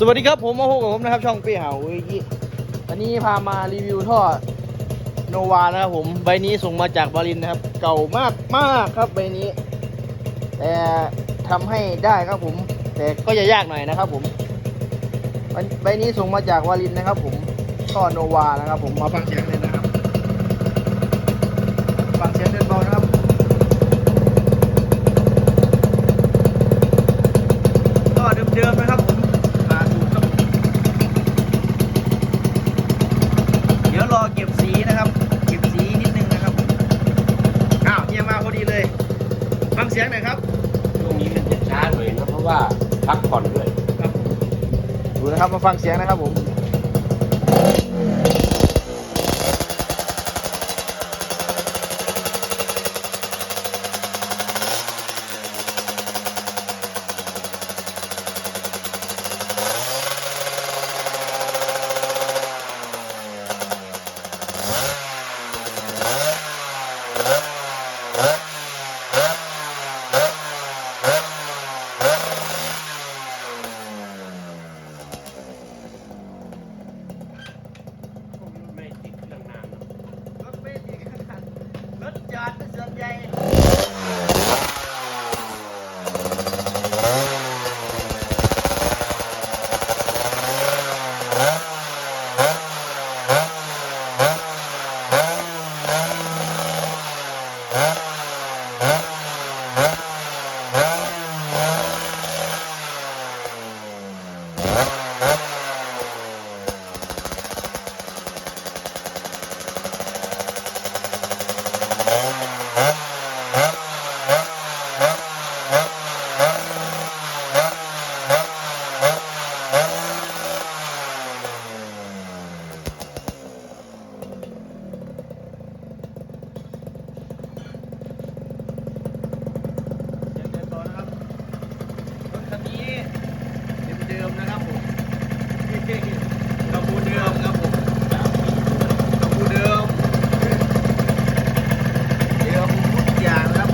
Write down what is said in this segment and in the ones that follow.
สวัสดีครับผมมาพบกับผมนะครับ ช่องเปี้ยหาวิกิวันนี้พามารีวิวท่อโนวานะครับผมใบนี้ส่งมาจากบาลินนะครับ เก่ามากมากครับใบนี้ แต่ทำให้ได้ครับผม แต่ก็จะยากหน่อยนะครับ ผมใบใบนี้ส่งมาจากวาลินนะครับ ผมท่อโนวานะครับ ผมมาฟังเสียงเลยนะครับฟังเสียงเดินเบานะครับ ก็เดิมๆนะครับผมมาดูครับผมเดี๋ยวรอเก็บสีนะครับ เก็บสีนิดนึงนะครับผมอ้าวเฮียมาพอดีเลย ฟังเสียงหน่อยครับช่วงนี้มันจะช้าหน่อยนะเพราะว่าพักผ่อนด้วยครับผมดูนะครับมาฟังเสียงนะครับผมไม่ติดเครื่องนาน รถไม่ดีขนาด รถจอดเป็นส่วนใหญ่ เสียงเดินต่อนะครับ รถคันนี้เดิมๆนะครับผมกระบูเดิมครับผมกระบูเดิม เดิมทุกอย่างนะครับ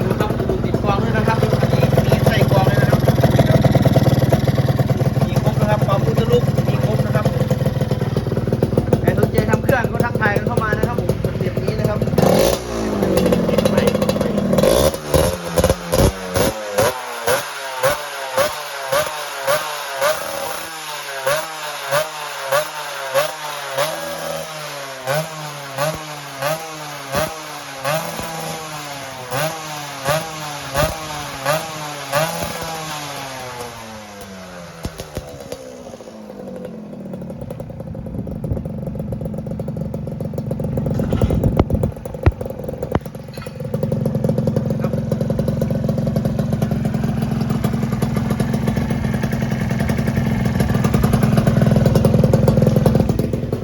ดูครับดูติดกวางด้วยนะครับอันนี้มีใส่กวางด้วยนะครับมีครบ นะครับความพุทธลูกมีครบนะครับใครสนใจทำเครื่องก็ทักทายกันเข้ามานะครับผมสเต็ปนี้นะครับ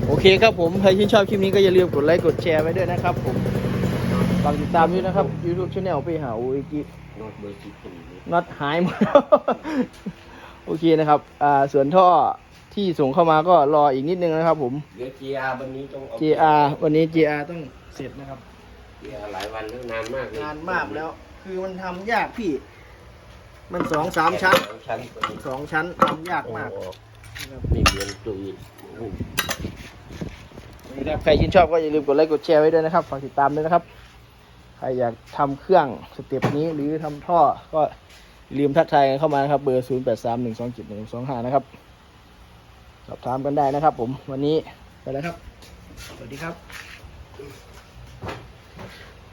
โอ เคครับผม ใครที่นชอบคลิปนี้ก็อย่าลืมกดไลค์กดแชร์ไว้ด้วยนะครับผมฝากติดตามด้วยนะครับ YouTube Channel ไปหาโอเอกินอตเบอร์สิบคนนี้น็อตหายหมดโอเคนะครับ อ่าส่วนท่อที่ส่งเข้ามาก็รออีกนิดนึงนะครับ ผมเดี๋ยว GR วันนี้ต้องเอา JR วันนี้ JR ต้องเสร็จนะครับ GR หลายวันแล้วนานมากเลยงานมากแล้ว คือมันทำยากพี่ มันสองสามชั้นสองชั้นตัวนี้สองชั้นทำยากมาก นี่เรียนตุยโอ้นี่ครับใครชื่นชอบก็อย่าลืมกดไลค์กดแชร์ไว้ด้วยนะครับ ฝากติดตามด้วยนะครับ ใครอยากทำเครื่องสเต็ปนี้หรือทำท่อก็ลืมทักทายกันเข้ามานะครับ เบอร์ 0 8 3 1 2 7 1 2 5 นะครับ สอบถามกันได้นะครับผม วันนี้ไปแล้วครับ สวัสดีครับ